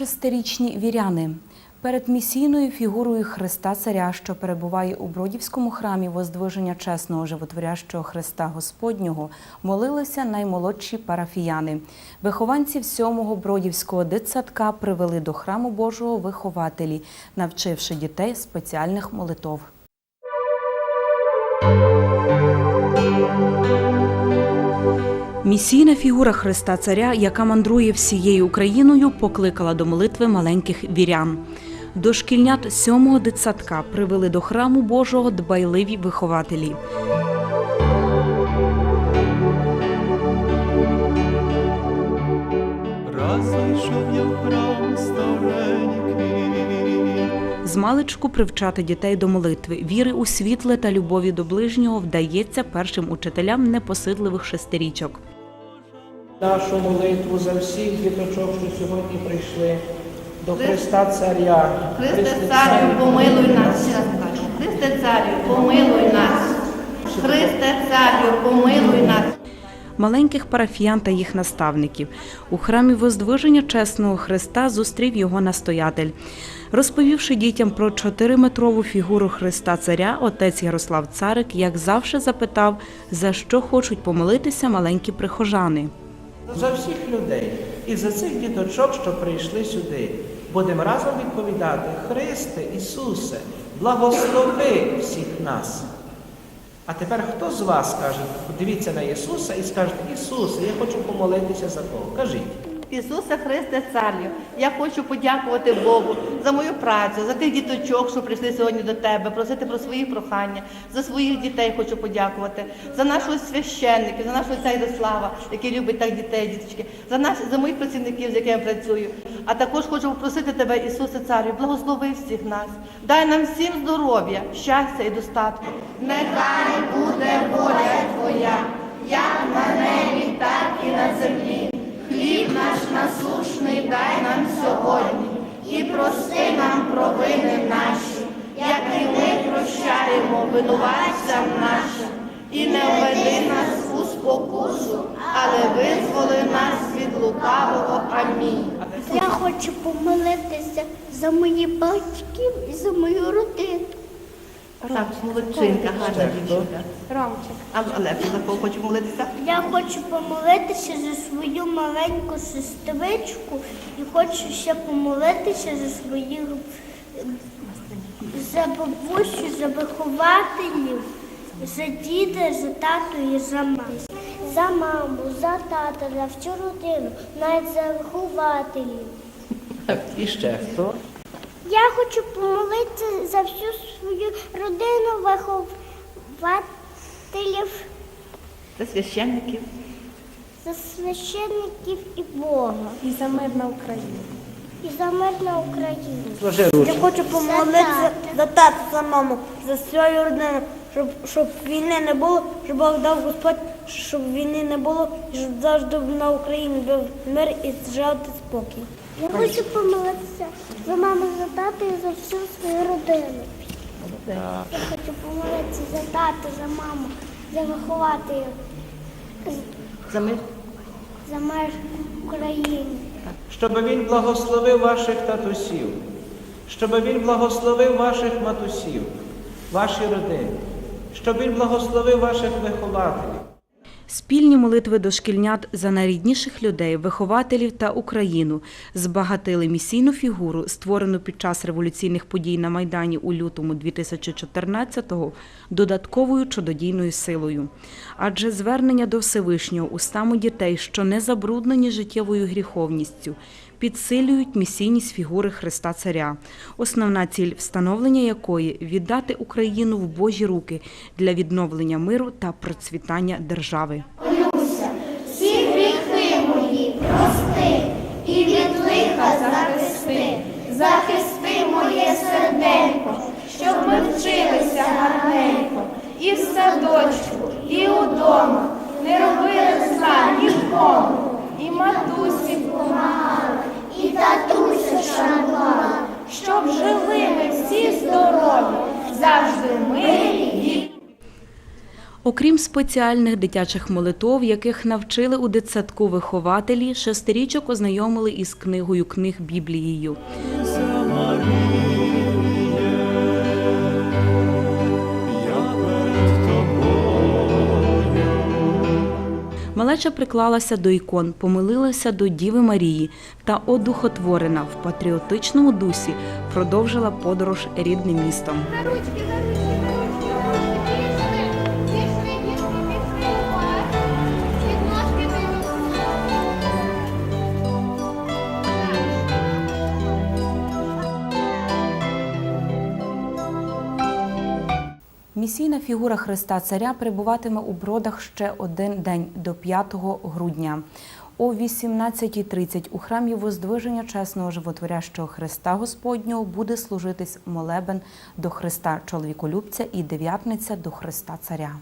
Шестирічні віряни перед місійною фігурою Христа Царя, що перебуває у Бродівському храмі Воздвиження чесного животворящого Христа Господнього, молилися наймолодші парафіяни. Вихованці сьомого Бродівського дитсадка привели до храму Божого вихователі, навчивши дітей спеціальних молитов. Місійна фігура Христа Царя, яка мандрує всією Україною, покликала до молитви маленьких вірян. Дошкільнят сьомого дитсадка привели до храму Божого дбайливі вихователі. Раз зайшов я в храм старенький, Змалечку привчати дітей до молитви, віри у світле та любові до ближнього вдається першим учителям непосидливих шестирічок. нашу молитву за всіх діточок, що сьогодні прийшли до Христа Царя. Христе Царю, помилуй нас. Христе Царю, помилуй нас. Христе Царю, помилуй нас. Маленьких парафіян та їх наставників. У храмі Воздвиження чесного Христа зустрів його настоятель. Розповівши дітям про чотириметрову фігуру Христа Царя, отець Ярослав Царик, як завжди, запитав, за що хочуть помолитися маленькі прихожани. За всіх людей і за цих діточок, що прийшли сюди. Будемо разом відповідати, Христе, Ісусе, благослови всіх нас. А тепер хто з вас скаже, дивіться на Ісуса і скаже, Ісусе, я хочу помолитися за кого? Кажіть. Ісусе Христе Царю, я хочу подякувати Богу за мою працю, за тих діточок, що прийшли сьогодні до тебе, просити про свої прохання, за своїх дітей хочу подякувати, за нашого священника, за нашого отця Ярослава, який любить так дітей, діточки, за наш, за моїх працівників, з якими я працюю. А також хочу попросити тебе, Ісусе Царю, благослови всіх нас, дай нам всім здоров'я, щастя і достатку. Нехай буде воля Твоя, як на небі, так і на землі. Дай нам сьогодні, і прости нам провини наші, як і ми прощаємо винуватцям нашим, і не введи нас у спокусу, але визволи нас від лукавого. Амінь. Я хочу помолитися за моїх батьків і за мою родину. Так, молодчинка, гарна дівчинка. Ромчик. А Олег, за кого хоче молитися? Я хочу помолитися за свою маленьку сестричку і хочу ще помолитися за своїх за бабусю, за вихователів, за діда, за тату і за маму. За маму, за тата, за всю родину, навіть за вихователів. І ще хто? Я хочу помолитися за всю свою родину вихователів, За священників. за священників і Бога. І за мир на Україні. І за мир на Україну. Сложи руки. Я хочу помолитися за тата, за маму, за свою родину, щоб, щоб війни не було, щоб Бог дав Господь, щоб війни не було, і щоб завжди на Україні був мир і жити спокій. Я хочу помолитися за маму, за тата і за всю свою родину. Я хочу помолитися за тата, за маму, за вихователів, За мир. за мир України. Щоб він благословив ваших татусів, щоб він благословив ваших матусів, ваші родини, щоб він благословив ваших вихователів. Спільні молитви дошкільнят за найрідніших людей, вихователів та Україну збагатили місійну фігуру, створену під час революційних подій на Майдані у лютому 2014-го, додатковою чудодійною силою. Адже звернення до Всевишнього устами дітей, що не забруднені життєвою гріховністю, підсилюють місійність фігури Христа Царя, основна ціль встановлення якої віддати Україну в Божі руки для відновлення миру та процвітання держави. Всі гріхи мої прости і від лиха захисти, захисти моє серденько, щоб ми вчилися гарненько, і в садочку, і удома, не робили зла нікому, і матусі помагали, і татуся шанувала, щоб жили ми всі здорові, завжди милі Окрім спеціальних дитячих молитов, яких навчили у дитсадку вихователі, шестирічок ознайомили із книгою книг Біблією. Малеча приклалася до ікон, помилилася до Діви Марії та одухотворена в патріотичному дусі продовжила подорож рідним містом. Місійна фігура Христа Царя перебуватиме у бродах ще один день до 5 грудня. О 18.30 у храмі Воздвиження Чесного Животворящого Христа Господнього буде служитись молебен до Христа Чоловіколюбця і дев'ятниця до Христа Царя.